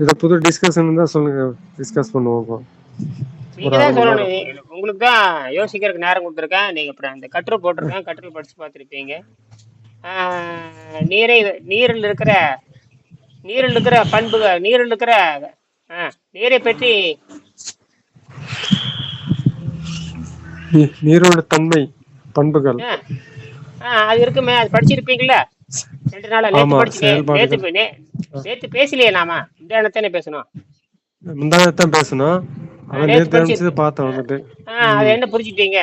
இத புது டிஸ்கஷன் தான் சொல்லுங்க. டிஸ்கஸ் பண்ணுவோம் உங்களுக்கு தான் யோசிக்கிறதுக்கு நேரம் கொடுத்துருக்கேன். நீங்க அப்புறம் அந்த கட்டுரை போட்டிருக்கேன். கட்டுரை படிச்சு பார்த்துருப்பீங்க. நீரை நீரில் இருக்கிற நீரில் இருக்கிற பண்புகள் நீரில் இருக்கிற நீரை பற்றி நீரோட தன்மை பண்புகள். அது இருக்குமே. அது படிச்சிருப்பீங்கல்ல? ரெண்டு நாளா நேத்து படிச்சு நேத்து பேசலையே நாம இந்த இடத்தானே பேசணும்? முந்தானத்தான் பேசணும். ஆ, அதான் நேத்து அனுப்பிச்சது பார்த்தேன் வந்துட்டு ஆ அது என்ன புரிஞ்சுட்டீங்க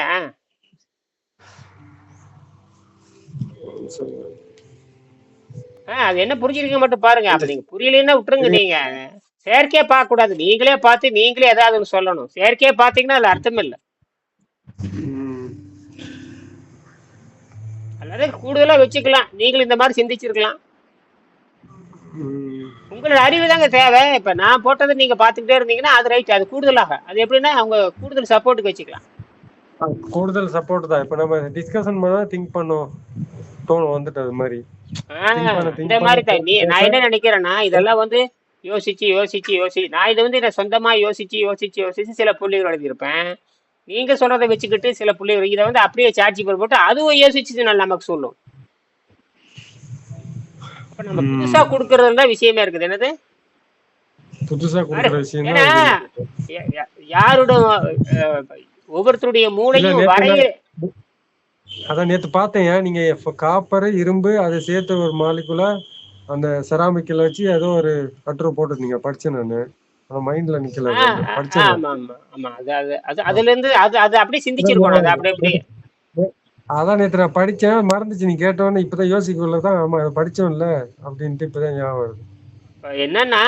அது என்ன புரிஞ்சிருக்க மட்டும் பாருங்க. அப்ப நீங்க புரியலைன்னா விட்டுருங்க நீங்க. செயற்கையா பார்க்க கூடாது நீங்களே பார்த்து நீங்களே ஏதாவது சொல்லணும். செயற்கையா பாத்தீங்கன்னா அதுல அர்த்தம் இல்ல. அல்லது கூடுதலா வச்சுக்கலாம். நீங்களும் இந்த மாதிரி சிந்திச்சிருக்கலாம். உங்களோட அறிவு தாங்க தேவை. இப்ப நான் போட்டதை நீங்க பாத்துக்கிட்டே இருந்தீங்கன்னா அது ரைட் அது கூடுதலாக. அது எப்படின்னா அவங்க கூடுதல் சப்போர்ட்டுக்கு வச்சுக்கலாம். கூடுதல் சப்போர்ட் தான். இப்ப நம்ம டிஸ்கஷன் பண்ணா திங்க் பண்ணோம். தோணும் வந்துட்டு அது மாதிரி. இந்த மாதிரி தான். நீ நான் என்ன நினைக்கிறேன்னா இதெல்லாம் வந்து யோசிச்சு யோசிச்சு யோசி நான் இதை வந்து நான் சொந்தமா யோசிச்சு யோசிச்சு யோசிச்சு சில புள்ளிகள் எழுதியிருப்பேன். நீங்க சொல்றதை வச்சுக்கிட்டு சில புள்ளிகள் இதை வந்து அப்படியே சாட்சி போட்டு அதுவும் யோசிச்சு நமக்கு சொல்லும். நம்ம. புதுசா கொடுக்கறது தான் விஷயமே இருக்குது. என்னது? புதுசா யாரோட ஒவ்வொருத்தருடைய மூளையும் வரைய அதான் நேத்து பார்த்தேன் நீங்க காப்பர் இரும்பு அதை சேர்த்து ஒரு மாலிகுலா அந்த செராமிக்கில் வச்சு ஏதோ ஒரு கட்டுரை போட்டிருந்தீங்க படிச்சேன் நானு. மைண்ட்ல நிக்கல ஆமா ஆமா ஆமா. அது அது அது அதுல இருந்து அது அது அப்படியே சிந்திச்சிருக்கணும் அது அப்படி அப்படியே அதான் நேத்து நான் படிச்சேன் மறந்துச்சு. நீ கேட்டோன்னு இப்பதான் யோசிக்கல தான் ஆமா அதை படிச்சோம்ல அப்படின்ட்டு இப்பதான் ஞாபகம் வருது. என்னன்னா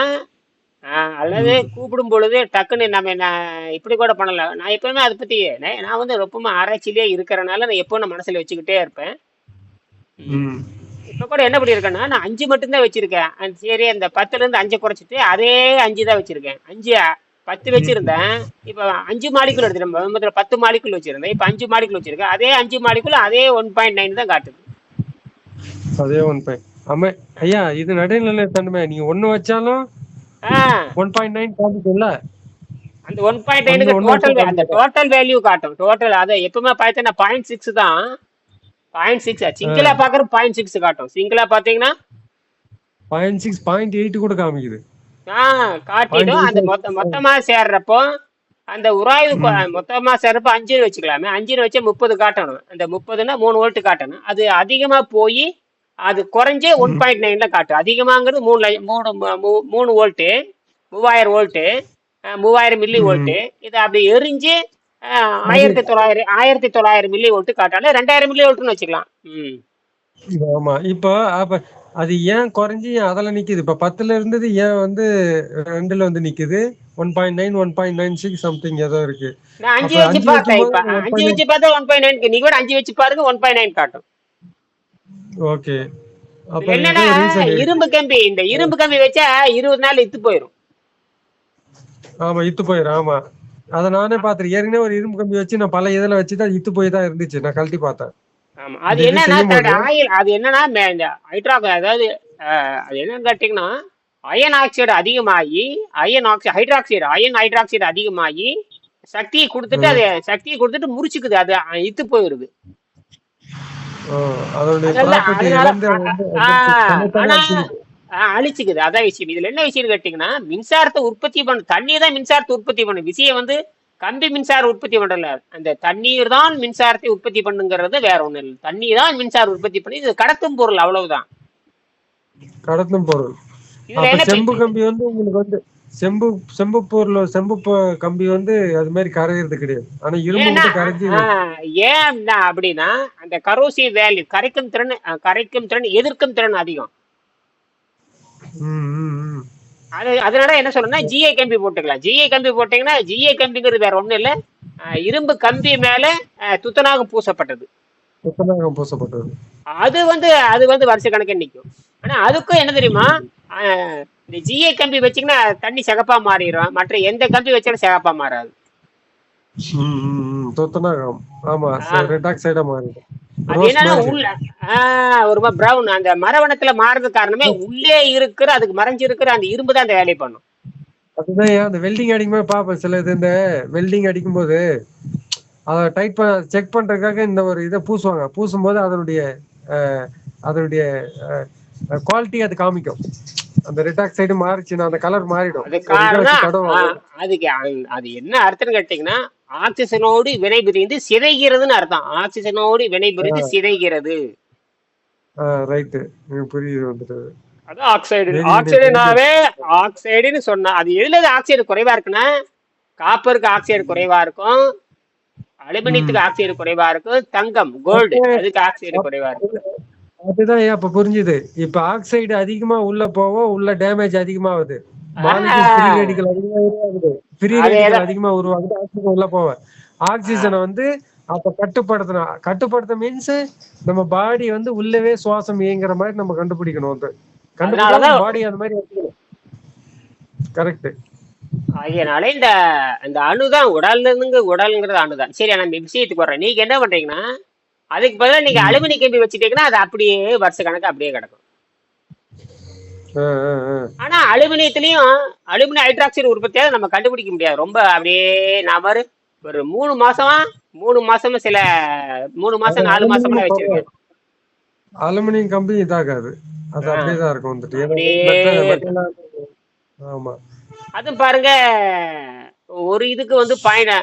அல்லது. கூப்பிடும் பொழுது டக்குன்னு நம்ம நான் இப்படி கூட பண்ணல நான் எப்பவுமே அதை பத்தி நான் வந்து ரொம்பவும் ஆராய்ச்சியிலே இருக்கிறனால நான் எப்போ நான் மனசுல வச்சுக்கிட்டே இருப்பேன். இப்ப கூட என்ன பண்ணியிருக்கேன்னா நான் அஞ்சு மட்டும்தான் வச்சிருக்கேன். சரி அந்த பத்துல இருந்து அஞ்சை குறைச்சிட்டு அதே அஞ்சு தான் வச்சிருக்கேன். அஞ்சு பத்து. வச்சிருந்தேன். இப்ப அஞ்சு மாலிக்குள் எடுத்துட்டேன் முதல்ல பத்து மாலிக்குள் வச்சிருந்தேன். இப்ப அஞ்சு மாலிக்குள் வச்சிருக்கேன். அதே அஞ்சு மாலிக்குள் அதே ஒன் பாயிண்ட் நைன் தான் காட்டுது. அதே ஒன் பாயிண்ட் ஆமா ஐயா இது நடுநிலை தன்மை நீங்க ஒண்ணு வச்சாலும் ஒன் பாயிண்ட் நைன் காமிக்கும்ல அந்த ஒன் பாயிண்ட் நைனுக்கு டோட்டல் அந்த டோட்டல் வேல்யூ காட்டும். டோட்டல் அதை எப்பவுமே பார்த்தீங்கன்னா பாயிண்ட் சிக்ஸ் தான். பாயிண்ட் சிக்ஸ் சிங்கிளா பாக்குற பாயிண்ட் சிக்ஸ் காட்டும். சிங்கிளா பாத்தீங்கன்னா? பாயிண்ட் சிக்ஸ் பாயிண்ட் எயிட் கூட காமிக்குது. ஆ பாயிண்ட் காட்டிடும் அந்த மொத்த மொத்தமா சேர்றப்போ அந்த உராய்வு மொத்தமா சேர்றப்போ அஞ்சுன்னு வச்சுக்கலாமே. அஞ்சுன்னு வச்சா முப்பது காட்டணும். அந்த முப்பதுன்னா மூணு வோல்ட் காட்டணும். அது அதிகமா போய் அது குறைஞ்சே ஒன் பாயிண்ட் நைன்ல காட்டும். அதிகமாங்கிறது மூணு மூணு மூணு வோல்ட்டு மூவாயிரம் வோல்ட்டு மூவாயிரம் மில்லி வோல்ட்டு இது அப்படி எரிஞ்சு ஆயிரத்தி தொள்ளாயிரம் ஆயிரத்தி தொள்ளாயிரம் மில்லி வோல்ட் காட்டாலும் ரெண்டாயிரம் மில்லி வோல்ட்னு வச்சுக்கலாம். ம். ஆமா. இப்போ அப்ப அது ஏன் குறைஞ்சி ஏன் அதுல நிக்குது? இப்ப பத்துல இருந்தது ஏன் வந்து ரெண்டுல வந்து நிக்குது? One point nine one point nine six something ஏதோ இருக்கு. அஞ்சு வச்சு பார்த்தேன் இப்ப. அஞ்சு வச்சு பார்த்தா ஒன் பாயிண்ட் நைன் நீங்க கூட அஞ்சு வச்சு பாருங்க ஒன் பாயிண்ட் நைன் காட்டும். ஓகே. அப்ப என்னன்னா இரும்பு கம்பி இந்த இரும்பு கம்பி வச்சா இருபது நாள் இத்து போயிடும் ஆமா இத்து போயிடும் ஆமா. அத நானே பாத்துறேன் ஏற்கனவே ஒரு இரும்பு கம்பி வச்சு நான் பல இதுல வச்சுதான் இத்து போய் தான் இருந்துச்சு. நான் கழட்டி பார்த்தேன். ஆமா. அது என்னன்னா ஆயில் அது என்னன்னா இந்த ஹைட்ரா அதாவது அது என்னன்னு கேட்டீங்கன்னா அயன் ஆக்சைடு அதிகமாகி iron oxide hydroxide iron hydroxide அதிகமாகி சக்தியை கொடுத்துட்டு அது சக்தியை கொடுத்துட்டு முறிச்சுக்குது. அது இத்து போயிருது அதனால ஆனா அழிச்சுக்குது. அதான் விஷயம். இதுல என்ன விஷயம் கேட்டீங்கன்னா மின்சாரத்தை உற்பத்தி பண்ண தண்ணீர் தான் மின்சாரத்தை உற்பத்தி பண்ணும். விஷயம் வந்து கம்பி மின்சார உற்பத்தி பண்றல அந்த தண்ணீர் தான் மின்சாரத்தை உற்பத்தி பண்ணுங்கிறது வேற ஒண்ணு இல்லை. தண்ணீர் தான் மின்சார உற்பத்தி பண்ணி இது கடத்தும் பொருள் அவ்வளவுதான். கடத்தும் பொருள். செம்பு கம்பி வந்து உங்களுக்கு வந்து செம்பு செம்பு பொருள் செம்பு கம்பி வந்து அது மாதிரி கரையிறது கிடையாது. ஆனா இரும்பு கரைஞ்சி ஏன் அப்படின்னா அந்த கரோசி வேல்யூ கரைக்கும் திறன் கரைக்கும் திறன் எதிர்க்கும் திறன் அதிகம். அது அதனால என்ன சொல்லணும்னா ஜிஏ கம்பி போட்டுக்கலாம். ஜிஏ கம்பி போட்டீங்கன்னா ஜிஏ கம்பிங்கிறது வேற ஒண்ணும் இல்ல. இரும்பு கம்பி மேல துத்தநாகம் பூசப்பட்டது. துத்தநாகம் பூசப்பட்டது. அது வந்து அது வந்து வருஷ கணக்கில் நிற்கும் ஆனா அதுக்கும் என்ன தெரியுமா? இந்த ஜிஏ கம்பி வச்சீங்கன்னா தண்ணி சிகப்பா மாறிடும். மற்ற எந்த கம்பி வச்சாலும் சிகப்பா மாறாது. துத்தநாகம். ஆமா ரெட் ஆக்சைடா மாறிடும். அது என்னன்னா உள்ள ஒரு பிரவுன் அந்த மரவணத்துல மாறுறது காரணமே உள்ளே இருக்கிற அதுக்கு மறைஞ்சிருக்கிற அந்த இரும்பு தான் அந்த வேலையை பண்ணும். அதுதான் அந்த வெல்டிங் அடிக்கும்போது பார்ப்பேன் சில இது இந்த வெல்டிங் அடிக்கும்போது அதை டைட் பண்ண செக் பண்றதுக்காக இந்த ஒரு இதை பூசுவாங்க. பூசும்போது அதனுடைய அஹ், அதனுடைய குவாலிட்டி அது காமிக்கும். அந்த ரெட் ஆக்சைடு மாறிச்சுன்னா அந்த கலர் மாறிடும். அதுக்கு அது என்ன அர்த்தம் கேட்டீங்கன்னா ஆக்சிஜனோடு வினைபுரிந்து சிதைகிறதுன்னு அர்த்தம். ஆக்சிஜனோடு வினைபுரிந்து சிதைகிறது. ரைட்டு புரியுது வந்துட்டு. அது ஆக்சைடு. ஆக்சைடுனாவே ஆக்சைடுன்னு சொன்னா அது எதுல ஆக்சைடு குறைவா இருக்குன்னா காப்பருக்கு ஆக்சைடு குறைவா இருக்கும் அலுமினியத்துக்கு ஆக்சைடு குறைவா இருக்கும் தங்கம் கோல்டு அதுக்கு ஆக்சைடு குறைவா இருக்கும். அதுதான் இப்ப புரிஞ்சுது? இப்ப ஆக்சைடு அதிகமா உள்ள போக உள்ள டேமேஜ் அதிகமாகுது. ஃப்ரீ ரேடிக்கல் அதிகமா உருவாகுது. ஆக்சிஜன் உள்ள போக ஆக்சிஜனை வந்து அப்ப கட்டுப்படுத்தணும். கட்டுப்படுத்த மீன்ஸ் நம்ம பாடி வந்து உள்ளவே சுவாசம் இயங்குற மாதிரி நம்ம கண்டுபிடிக்கணும் வந்து. பாடி அந்த மாதிரி கரெக்ட் ஆகையனால இந்த இந்த அணுதான் இருந்து உடல்ங்கிறது அணுதான். சரி நம்ம விஷயத்துக்கு வர்றேன். நீங்க என்ன பண்றீங்கன்னா அதுக்கு பதிலா நீங்க அலுமினி கம்பி வச்சுட்டீங்கன்னா அது அப்படியே வருஷ கணக்கு அப்படியே கிடக்கும். ஆனா அலுமினியத்திலயும் அலுமினியம் ஹைட்ராக்சைடு உற்பத்தியாக நம்ம கண்டுபிடிக்க முடியாது. ரொம்ப அப்படியே பாரு ஒரு மூணு மாசமா மூணு மாசமா சில மூணு மாசம் நாலு மாசமா வச்சிருக்கேன். அலுமினியம் கம்பி இதாகாது. அது. அப்படியே தான் இருக்கும் வந்துட்டு. ஆமா. அது பாருங்க ஒரு இதுக்கு வந்து பாயிண்ட்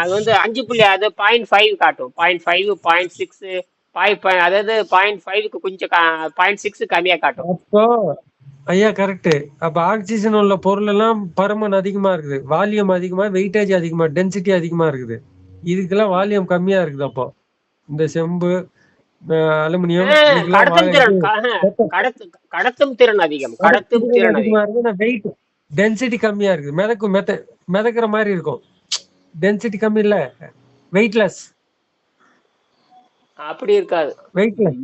அது வந்து அஞ்சு புள்ளி அது பாயிண்ட் ஃபைவ் காட்டும். Point five point six point அதாவது பாயிண்ட் ஃபைவ்க்கு கொஞ்சம் பாயிண்ட் சிக்ஸ் கம்மியா காட்டும். அப்போ ஐயா கரெக்ட் அப்ப ஆக்சிஜன் உள்ள பொருள் எல்லாம் பருமன் அதிகமா இருக்குது. வால்யூம் அதிகமா வெயிட்டேஜ் அதிகமா டென்சிட்டி அதிகமா இருக்குது. இதுக்கெல்லாம் வால்யூம் கம்மியா இருக்குது அப்போ. இந்த செம்பு அலுமினியம் கடத்தும் திறன் கடத்தும் திறன் அதிகம் கடத்தும் திறன் அதிகம் அதிகமா. இருக்கு வெயிட் டென்சிட்டி கம்மியா இருக்குது. மிதக்கும் மெத மிதக்கிற மாதிரி இருக்கும். டென்சிட்டி கம்மி இல்ல. வெயிட்லெஸ் அப்படி இருக்காது. வெயிட்லெஸ்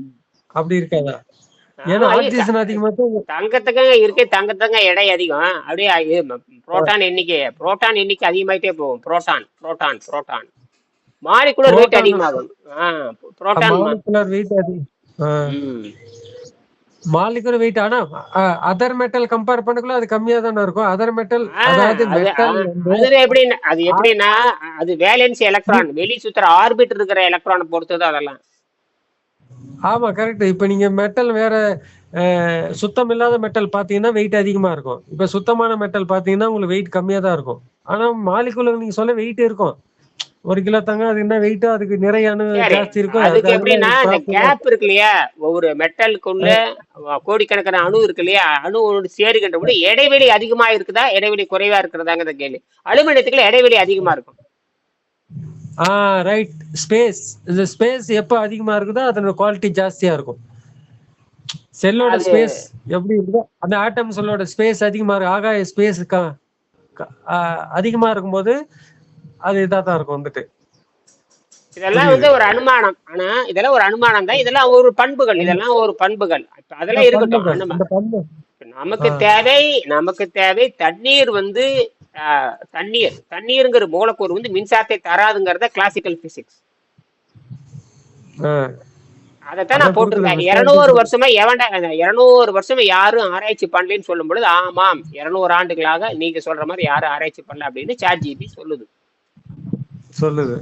அப்படி இருக்காதா? ஏன்னா ஆக்சிஜன் அதிகமா இருக்கே தங்கத்துக்கு எடை அதிகம். அப்படியே புரோட்டான் எண்ணிக்கை புரோட்டான் எண்ணிக்கை அதிகமாயிட்டே போகும். Proton proton proton molecular weight அதிகமாகும். புரோட்டான் வெயிட் அதிகம். மாலிகுலர் வெயிட் ஆனா அதர் மெட்டல் கம்பேர் பண்ணக்குள்ள அது கம்மியா தானே இருக்கும். அதர் மெட்டல் அதாவது மெட்டல் அதுல எப்படின்னா அது எப்படின்னா அது வேலன்சி எலக்ட்ரான் வெளி சுத்துற ஆர்பிட் இருக்கிற எலக்ட்ரான் பொறுத்தது அதெல்லாம். ஆமா கரெக்ட் இப்ப நீங்க மெட்டல் வேற சுத்தம் இல்லாத மெட்டல் பாத்தீங்கன்னா வெயிட் அதிகமா இருக்கும். இப்ப சுத்தமான மெட்டல் பாத்தீங்கன்னா உங்களுக்கு வெயிட் கம்மியா தான் இருக்கும். ஆனா மாலிகுலர் நீங்க சொல்ல வெயிட் இருக்கும். ஒரு கிலோ தங்கம் அது என்ன வெயிட் அதுக்கு நிறைய ஜாஸ்தி இருக்கும் அதுக்கு அது- எப்படின்னா இந்த கேப் இருக்கு இல்லையா? ஒவ்வொரு மெட்டலுக்குள்ள கோடிக்கணக்கான அணு இருக்கு இல்லையா? அணு ஒண்ணு சேருகின்ற போது இடைவெளி அதிகமா இருக்குதா? இடைவெளி குறைவா இருக்கிறதாங்கிறத கேள்வி. அலுமினியத்துக்குள்ள இடைவெளி அதிகமா இருக்கும். ஆ ரைட் ஸ்பேஸ் இந்த ஸ்பேஸ் எப்ப அதிகமா இருக்குதோ அதனோட குவாலிட்டி ஜாஸ்தியா இருக்கும். செல்லோட ஸ்பேஸ் எப்படி இருக்குதோ அந்த ஆட்டம் செல்லோட ஸ்பேஸ் அதிகமா இருக்கு. ஆகாய ஸ்பேஸ் அதிகமா இருக்கும்போது அது இதா தான் இருக்கும் வந்துட்டு. இதெல்லாம் வந்து ஒரு அனுமானம். ஆனா இதெல்லாம் ஒரு அனுமானம் தான். இதெல்லாம் ஒரு பண்புகள். இதெல்லாம் ஒரு பண்புகள். அதெல்லாம் இருக்கட்டும். நமக்கு தேவை நமக்கு தேவை தண்ணீர் வந்து தண்ணீர். தண்ணீருங்கிற மூலக்கூறு வந்து மின்சாரத்தை தராதுங்கிறத கிளாசிக்கல் பிசிக்ஸ் அதைத்தான் நான் போட்டிருக்கேன். இருநூறு வருஷமா எவன்டா இருநூறு வருஷமா யாரும் ஆராய்ச்சி பண்ணலன்னு சொல்லும் பொழுது ஆமாம் இருநூறு ஆண்டுகளாக நீங்க சொல்ற மாதிரி யாரும் ஆராய்ச்சி பண்ணல அப்படின்னு சாட் ஜிபி சொல்லுது. சொல்லுது.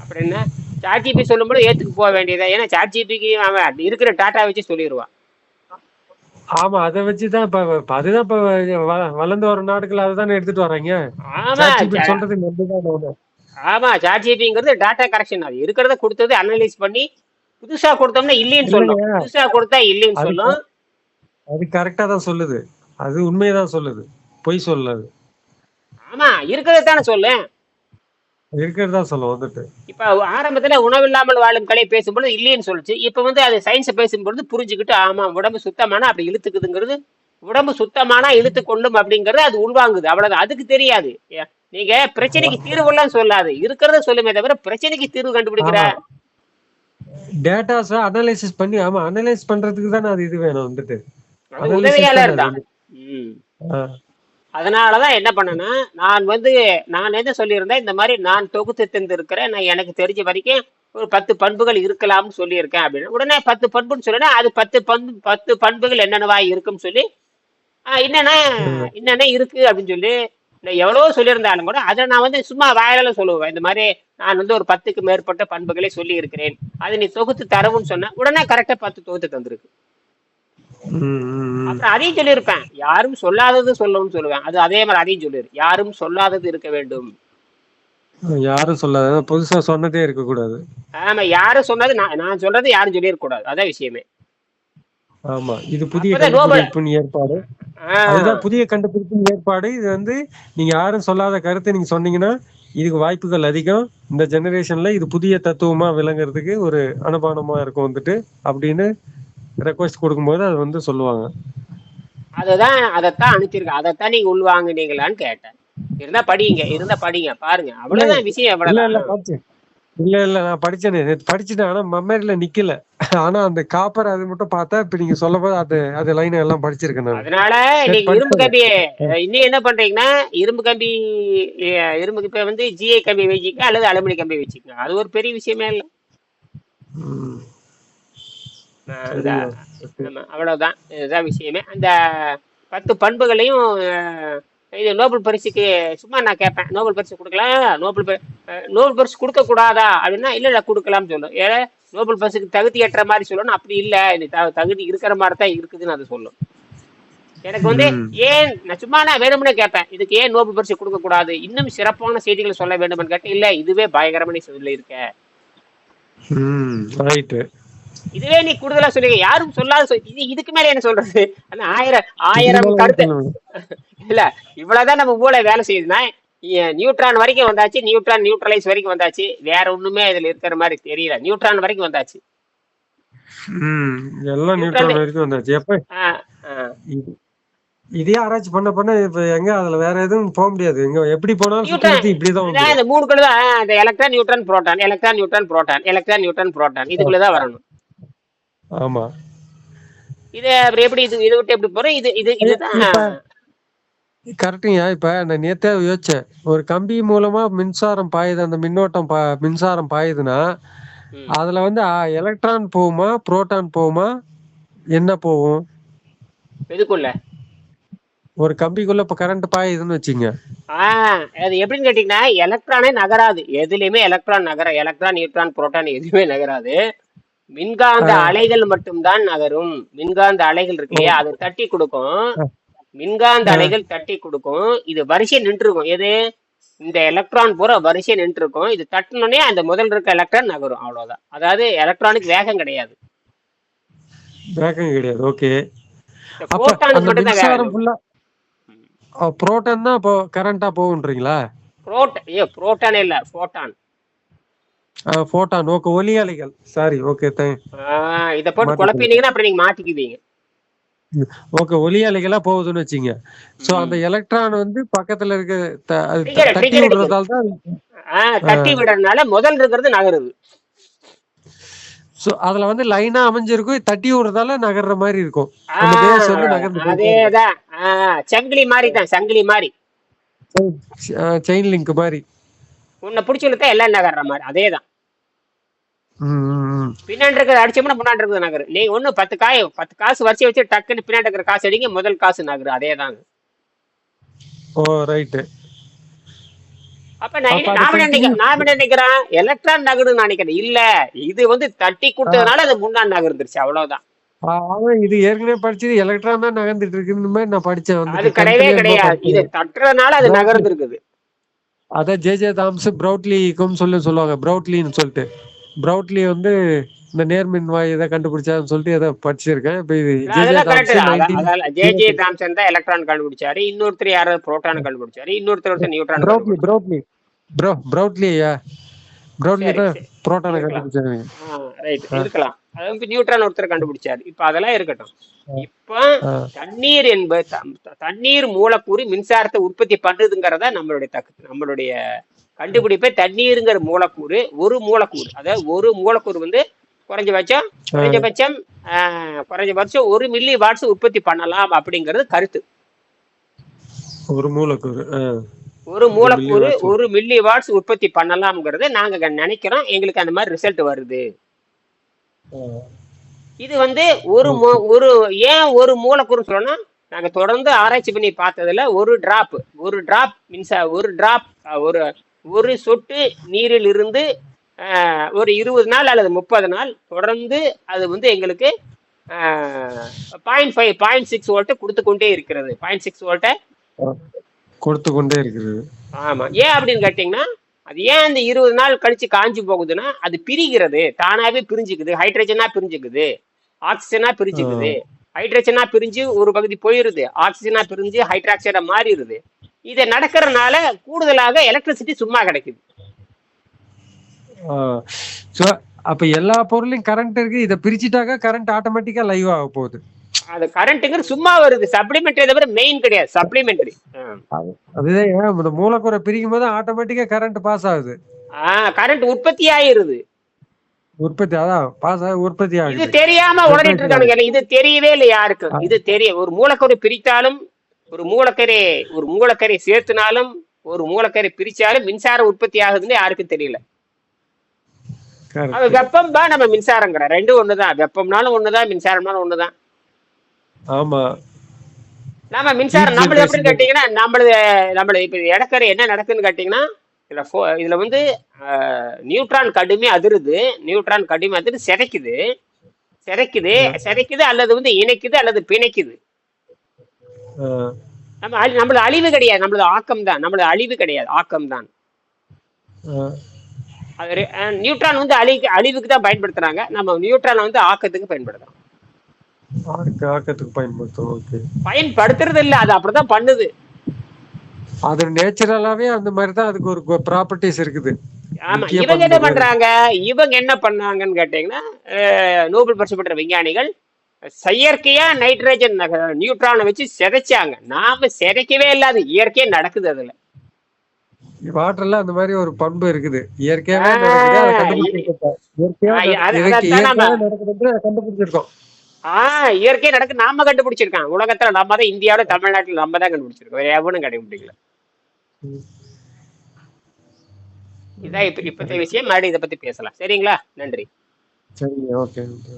அப்படின்னா சாட் ஜிபி சொல்லும்போது ஏத்துக்கு போக வேண்டியதா? ஏன்னா சாட் ஜிபிக்கு அவன் இருக்கிற டாட்டா வச்சு சொல்லிடுவான் ஆமா அதை வச்சுதான் இப்ப அதுதான் இப்ப வளர்ந்து வர நாடுகள் அதுதானே எடுத்துட்டு வராங்க. சொல்றது. ஆமா சாட் ஜிபிங்கிறது டாட்டா கரெக்ஷன் அது. இருக்கிறத கொடுத்தது அனலைஸ் பண்ணி புதுசா கொடுத்தோம்னா இல்லைன்னு சொல்லும். புதுசா கொடுத்தா இல்லைன்னு அது சொல்லும். அது கரெக்டா தான் சொல்லுது. அது உண்மையதான் சொல்லுது. பொய் சொல்லாது ஆமா இருக்கிறத தானே சொல்லு இருக்கிறதா சொல்லும் வந்துட்டு. இப்ப ஆரம்பத்துல உணவில்லாமல் வாழும் கலை பேசும்பொழுது இல்லைன்னு சொல்லுச்சு. இப்ப வந்து அது சயின்ஸ் பேசும்பொழுது புரிஞ்சுக்கிட்டு ஆமா உடம்பு சுத்தமானா அப்படி இழுத்துக்குதுங்கிறது உடம்பு சுத்தமானா இழுத்து கொள்ளும் அப்படிங்கறது அது உள்வாங்குது. அவ்வளவுதான். அதுக்கு தெரியாது. நீங்க பிரச்சனைக்கு தீர்வுலாம் சொல்லாது. இருக்கிறத சொல்லுமே தவிர பிரச்சனைக்கு தீர்வு கண்டுபிடிக்கிற. டேட்டாஸ அனலைசிஸ் பண்ணி ஆமா அனலைஸ் பண்றதுக்கு தானே அது இது வேணும் வந்துட்டு. உதவியாளர் தானே. தான் அதனாலதான் என்ன பண்ணேன்னா நான் வந்து நான் என்ன சொல்லியிருந்தேன்? இந்த மாதிரி நான் தொகுத்து தந்திருக்கிறேன் நான் எனக்கு தெரிஞ்ச வரைக்கும் ஒரு பத்து பண்புகள் இருக்கலாம்னு சொல்லியிருக்கேன் அப்படின்னு. உடனே பத்து பண்புன்னு சொல்லினா அது பத்து பண்பு பத்து பண்புகள் என்னென்னவா இருக்குன்னு சொல்லி ஆஹ் என்னன்னா என்னென்ன இருக்கு? அப்படின்னு சொல்லி நான் எவ்வளவோ சொல்லியிருந்தாலும் கூட அதை நான் வந்து சும்மா வாயில சொல்லுவேன். இந்த மாதிரி நான் வந்து ஒரு பத்துக்கு மேற்பட்ட பண்புகளை சொல்லி இருக்கிறேன் அதை நீ தொகுத்து தரவுன்னு சொன்ன உடனே கரெக்டா பத்து தொகுத்து தந்திருக்கு. அப்புறம் அதையும் சொல்லியிருப்பேன். யாரும் சொல்லாதது சொல்லணும்னு சொல்லுவேன். அது அதே மாதிரி அதையும் சொல்லிரு. யாரும் சொல்லாதது இருக்க வேண்டும். யாரும் சொல்லாத புதுசா சொன்னதே இருக்க கூடாது ஆமா யாரும் சொன்னது நான் நான் சொல்றது யாரும் சொல்லியிருக்க கூடாது அதான் விஷயமே. ஆமா இது புதிய கண்டுபிடிப்பின் ஏற்பாடு. அதுதான் புதிய கண்டுபிடிப்பின் ஏற்பாடு. இது வந்து நீங்க யாரும் சொல்லாத கருத்தை நீங்க சொன்னீங்கன்னா இதுக்கு வாய்ப்புகள் அதிகம். இந்த ஜெனரேஷன்ல இது புதிய தத்துவமா விளங்குறதுக்கு ஒரு அனுபானமா இருக்கும் வந்துட்டு அப்படின்னு ரெக்வஸ்ட் கொடுக்கும்போது அது வந்து சொல்லுவாங்க. அதுதான் அதைத்தான் அனுப்பிச்சிருக்கேன். அதைத்தான் நீங்க உள்வாங்குனீங்களான்னு கேட்டேன். இருந்தா படிங்க இருந்தா படிங்க பாருங்க. அவ்வளவுதான் விஷயம் இல்ல இல்ல நான் படிச்சேனே. படிச்சுட்டேன் ஆனா மெமரியில நிக்கல. ஆனா அந்த காப்பர் அது மட்டும் பார்த்தா இப்ப நீங்க சொல்லும் போது அது அது லைன் எல்லாம் படிச்சிருக்கேன் அதனால நீங்க இரும்பு கம்பி இன்னும் என்ன பண்றீங்கன்னா இரும்பு கம்பி இரும்பு இப்ப வந்து ஜிஐ கம்பி வச்சுக்க அல்லது அலுமினி கம்பி வச்சுக்கங்க. அது ஒரு பெரிய விஷயமே இல்லை. அந்த அவ்வளவுதான். இதுதான் விஷயமே. அந்த பத்து பண்புகளையும் இது நோபல் பரிசுக்கு சும்மா நான் கேட்பேன். நோபல் பரிசு கொடுக்கலாம் நோபல் நோபல் பரிசு கொடுக்க கூடாதா அப்படின்னா இல்ல இல்ல கொடுக்கலாம்னு சொல்லும். ஏன்னா நோபல் பரிசுக்கு தகுதி ஏற்ற மாதிரி சொல்லணும். அப்படி இல்ல. இது தகுதி இருக்கிற மாதிரி தான் இருக்குதுன்னு அது சொல்லும். எனக்கு வந்து ஏன் நான் சும்மா நான் வேணும்னு கேட்பேன். இதுக்கு ஏன் நோபல் பரிசு கொடுக்க கூடாது இன்னும் சிறப்பான செய்திகளை சொல்ல வேண்டும்னு கேட்டேன். இல்ல இதுவே பயங்கரமான சொல்லி இருக்க. ம் ரைட்டு இதுவே நீ கூடுதலா சொல்லுங்க. யாரும் சொல்லாத சொல் இது இதுக்கு மேல என்ன சொல்றது? அந்த ஆயிரம் ஆயிரம் கருத்து. இல்ல இவ்வளவுதான் நம்ம மூளை வேலை செய்யுதுன்னா நியூட்ரான் வரைக்கும் வந்தாச்சு நியூட்ரான் நியூட்ரலைஸ் வரைக்கும் வந்தாச்சு. வேற ஒண்ணுமே இதுல இருக்கிற மாதிரி தெரியல. நியூட்ரான் வரைக்கும் வந்தாச்சு. எல்லாம் நியூட்ரான் வரைக்கும் வந்தாச்சு. எப்ப? இது ஆராய்ச்சி பண்ண பண்ண இப்ப எங்க அதுல வேற எதுவும் போக முடியாது. எங்க எப்படி போனாலும் இப்படிதான் இந்த மூணு குள்ள தான் இந்த electron neutron proton electron neutron proton electron neutron proton இதுக்குள்ளதான் வரணும். ஆமா. இது அப்புறம் எப்படி இது இதை விட்டு எப்படி போறோம் இது இது இதுதான். இப்ப கரெக்டுங்க இப்ப நான் நேத்தே யோசிச்சேன். ஒரு கம்பி மூலமா மின்சாரம் பாயுது அந்த மின்னோட்டம் பா மின்சாரம் பாயுதுன்னா. அதுல வந்து எலக்ட்ரான் போகுமா புரோட்டான் போகுமா என்ன போகும்? எதுக்குள்ள? ஒரு கம்பிக்குள்ள இப்ப கரண்ட் பாயுதுன்னு வச்சுங்க. அது எப்படின்னு கேட்டீங்கன்னா எலக்ட்ரானே நகராது. எதுலயுமே எலக்ட்ரான் நகர எலக்ட்ரான் நியூட்ரான் புரோட்டான் எதுவுமே நகராது. மின்காந்த அலைகள் மட்டும்தான் நகரும். மின்காந்த அலைகள் இருக்கு இல்லையா? அது தட்டி கொடுக்கும். மின்காந்த அலைகள் தட்டி கொடுக்கும். இது வரிசை நின்றுருக்கும். எது? இந்த எலக்ட்ரான் பூரா வரிசை நின்றுருக்கும். இது தட்டினோடனே அந்த முதல் இருக்க எலக்ட்ரான் நகரும். அவ்வளவுதான். அதாவது எலக்ட்ரானுக்கு வேகம் கிடையாது. வேகம் கிடையாது. ஓகே. புரோட்டான் தான் இப்போ கரண்டா போகுன்றீங்களா புரோட்ட ஐயோ புரோட்டானே இல்ல. புரோட்டான் போட்டான் ஓகே ஒலி அலைகள் சாரி ஓகே தேங்க் இதை போட்டு. குழப்பினீங்கன்னா அப்புறம் நீங்க மாட்டிக்குவீங்க. ஓகே ஒலி அலைகளா போகுதுன்னு வச்சுங்க. சோ அந்த எலக்ட்ரான் வந்து பக்கத்துல இருக்க தட்டி. விடுறதால தான் தட்டி விடுறதுனால முதல் இருக்கிறது நகருது. சோ அதுல வந்து லைனா அமைஞ்சிருக்கும் தட்டி விடுறதால நகர்ற மாதிரி இருக்கும். அந்த பேஸ் வந்து நகர்ந்து. அதேதான் சங்கிலி மாதிரி தான் சங்கிலி மாதிரி. செயின் லிங்க் மாதிரி. உன்னை பிடிச்சி இழுத்தா எல்லாம் நகர்ற மாதிரி? ம், ம். பின்னாடி இருக்கிறது அடிச்சோம்னா முன்னாடி இருக்கிறது நகரு. நீங்க ஒண்ணு பத்து காய் பத்து காசு வரிசை வச்சு டக்குன்னு பின்னாடி இருக்கிற காசு அடிங்க முதல் காசு நகரு. அதேதாங்க. Oh right. அப்ப நான் அது நான் நினைக்கிறேன் நான் நினைக்கிறேன் எலக்ட்ரான் நகருன்னு நினைக்கிறேன். இல்ல. இது வந்து தட்டி கொடுத்ததுனால அது முன்னாடி நகர்ந்துருச்சு. அவ்வளவுதான். இது ஏற்கனவே படிச்சது எலக்ட்ரான் தான் நகர்ந்துட்டு இருக்குன்னு மாதிரி நான் படிச்சேன் அது கிடையவே கிடையாது. இது. தட்டுறதுனால அது நகர்ந்துருக்குது. அதான் ஜே ஜே தாம்ஸ் ப்ரௌட்லிக்கும் சொல்லி சொல்லுவாங்க. ப்ரௌட்லின்னு சொல்லிட்டு. ப்ரௌட்லி வந்து இந்த நேர்மின் வாய் இதை கண்டுபிடிச்சாருன்னு சொல்லிட்டு எதை படிச்சிருக்கேன். இப்போ இது ஜே ஜே அதெல்லாம் correct Thoms nineteen J J Thomson தான் எலக்ட்ரான் கண்டுபிடிச்சாரு. இன்னொருத்தர் யாராவது புரோட்டான் கண்டுபிடிச்சாரு. இன்னொருத்தர் ஒருத்தர் நியூட்ரான் ப்ரௌட்லி ப்ரௌட்லி ப்ரோ ப்ரௌட்லியா ப்ரௌட்லி தான். புரோட்டானை. கண்டுபிடிச்சாங்க. ரைட் இருக்கலாம். அது வந்து நியூட்ரான் ஒருத்தர் கண்டுபிடிச்சாரு. இப்ப அதெல்லாம் இருக்கட்டும். இப்ப. தண்ணீர் என்பது தண்ணீர் மூலக்கூறு மின்சாரத்தை உற்பத்தி பண்ணுதுங்கிறதா நம்மளுடைய தக்கு நம்மளுடைய கண்டுபிடிப்பே தண்ணீருங்கிற மூலக்கூறு ஒரு மூலக்கூறு. அதாவது ஒரு மூலக்கூறு வந்து குறைஞ்சபட்சம் குறைஞ்சபட்சம் குறைஞ்சபட்சம் ஒரு மில்லி வாட்ஸ் உற்பத்தி பண்ணலாம் அப்படிங்கிறது கருத்து. ஒரு மூலக்கூறு. ஒரு மூலக்கூறு. ஒரு மில்லி வாட்ஸ் உற்பத்தி பண்ணலாம்ங்கிறத நாங்க நினைக்கிறோம். எங்களுக்கு அந்த மாதிரி ரிசல்ட் வருது. இது வந்து ஒரு ஒரு ஏன் ஒரு மூலக்கூறு சொல்லணும்னா நாங்க தொடர்ந்து ஆராய்ச்சி பண்ணி பார்த்ததுல ஒரு டிராப் ஒரு டிராப் மின்சார ஒரு டிராப் ஒரு ஒரு சொட்டு நீரில் இருந்து ஒரு இருபது நாள் அல்லது முப்பது நாள் தொடர்ந்து அது வந்து எங்களுக்கு பாயிண்ட் ஃபைவ் பாயிண்ட் சிக்ஸ் வோல்ட்டை கொடுத்து கொண்டே இருக்கிறது. பாயிண்ட் சிக்ஸ் வோல்ட்டை கொடுத்து கொண்டே இருக்கிறது. ஆமா. ஏன் அப்படின்னு கேட்டீங்கன்னா அது ஏன் அந்த இருபது நாள் கழிச்சு காஞ்சு போகுதுன்னா அது பிரிகிறது. தானாவே பிரிஞ்சுக்குது. ஹைட்ரஜனா பிரிஞ்சுக்குது. ஆக்சிஜனா பிரிஞ்சுக்குது. ஹைட்ரஜனா பிரிஞ்சு ஒரு பகுதி போயிருது. ஆக்சிஜனா பிரிஞ்சு ஹைட்ராக்சைடா மாறிடுது. இது நடக்கிறதுனால கூடுதலாக எலக்ட்ரிசிட்டி சும்மா கிடைக்குது. அப்ப எல்லா பொருளையும் கரண்ட் இருக்கு. இதை பிரிச்சுட்டாக்கா கரண்ட் ஆட்டோமேட்டிக்கா லைவ் ஆக போகுது. அது கரண்ட்டுங்கிறது சும்மா வருது. சப்ளிமெண்டரி தவிர மெயின் கிடையாது. சப்ளிமெண்டரி அதுதான் இந்த மூலக்கூறை பிரிக்கும் போது ஆட்டோமேட்டிக்கா கரண்ட் பாஸ் ஆகுது. கரண்ட் உற்பத்தி ஆயிருது. உற்பத்தி அதான் பாஸ் ஆகி உற்பத்தி இது ஆகுது தெரியாம உடனிட்டு இருக்கானுங்க. இது தெரியவே இல்லை யாருக்கு. இது தெரிய ஒரு மூலக்கரு பிரித்தாலும் ஒரு மூலக்கரை ஒரு மூலக்கரை சேர்த்துனாலும் ஒரு மூலக்கரை பிரிச்சாலும் மின்சாரம் உற்பத்தி ஆகுதுன்னு யாருக்கும் தெரியல. வெப்பம் தான் நம்ம மின்சாரங்கிற ரெண்டும் ஒண்ணுதான். வெப்பம்னாலும் ஒண்ணுதான் மின்சாரம்னாலும் ஒண்ணுதான். ஆமா. நம்ம மின்சாரம் எப்படின்னு generation. கேட்டீங்கன்னா நம்மளது நம்மளது இப்ப இடக்கரை என்ன நடக்குதுன்னு கேட்டீங்கன்னா இதுல இதுல வந்து நியூட்ரான் கடுமை அதிருது. நியூட்ரான் கடுமை அதிர்ந்து சிதைக்குது. சிதைக்குது சிதைக்குது அல்லது வந்து இணைக்குது அல்லது பிணைக்குது. நம்ம நம்மளது அழிவு கிடையாது. நம்மளது ஆக்கம் தான். நம்மளது அழிவு கிடையாது. ஆக்கம் தான். நியூட்ரான் வந்து அழி அழிவுக்கு தான் பயன்படுத்துறாங்க. நம்ம நியூட்ரானை வந்து ஆக்கத்துக்கு பயன்படுத்துறோம் ஆக்கத்துக்கு பயன்படுத்தும் ஓகே. பயன்படுத்துறது இல்ல அது அப்படிதான் பண்ணுது. அது நேச்சுரலாவே அந்த மாதிரி தான் அதுக்கு ஒரு ப்ராப்பர்ட்டிஸ் இருக்குது. ஆமா இவங்க என்ன. பண்றாங்க? இவங்க என்ன பண்ணாங்கன்னு கேட்டீங்கன்னா நோபல் பரிசு பெற்ற விஞ்ஞானிகள் செயற்கையா நைட்ரஜன் நியூட்ரானை வச்சு சிதைச்சாங்க. நாம சிதைக்கவே இல்லை அது இயற்கையா நடக்குது அதுல. வாட்டர்ல அந்த மாதிரி ஒரு பண்பு இருக்குது. இயற்கையாவே நடக்குது கண்டுபிடிச்சிருக்கோம். ஆஹ் இயற்கையா நடக்கு நாம கண்டுபிடிச்சிருக்கான் உலகத்துல நம்ம தான் இந்தியாவில தமிழ்நாட்டுல நம்ம தான் கண்டுபிடிச்சிருக்கோம். வேற எவனும் கண்டுபிடிக்கல. இதான் இப்ப இப்பத்த விஷயம். மறுபடியும் இதை பத்தி பேசலாம். சரிங்களா? நன்றி. சரி ஓகே ஓகே.